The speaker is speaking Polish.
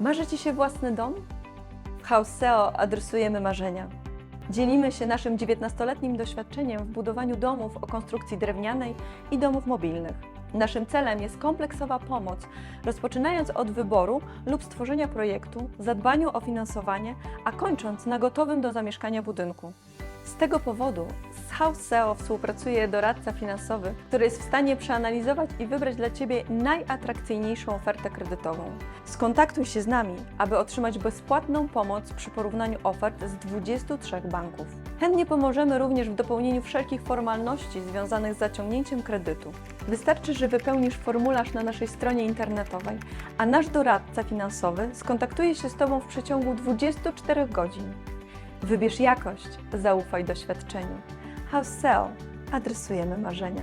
Marzy Ci się własny dom? W House SEO adresujemy marzenia. Dzielimy się naszym 19-letnim doświadczeniem w budowaniu domów o konstrukcji drewnianej i domów mobilnych. Naszym celem jest kompleksowa pomoc, rozpoczynając od wyboru lub stworzenia projektu, zadbaniu o finansowanie, a kończąc na gotowym do zamieszkania budynku. Z tego powodu House SEO współpracuje doradca finansowy, który jest w stanie przeanalizować i wybrać dla Ciebie najatrakcyjniejszą ofertę kredytową. Skontaktuj się z nami, aby otrzymać bezpłatną pomoc przy porównaniu ofert z 23 banków. Chętnie pomożemy również w dopełnieniu wszelkich formalności związanych z zaciągnięciem kredytu. Wystarczy, że wypełnisz formularz na naszej stronie internetowej, a nasz doradca finansowy skontaktuje się z Tobą w przeciągu 24 godzin. Wybierz jakość, zaufaj doświadczeniu. House SEO adresujemy marzenia.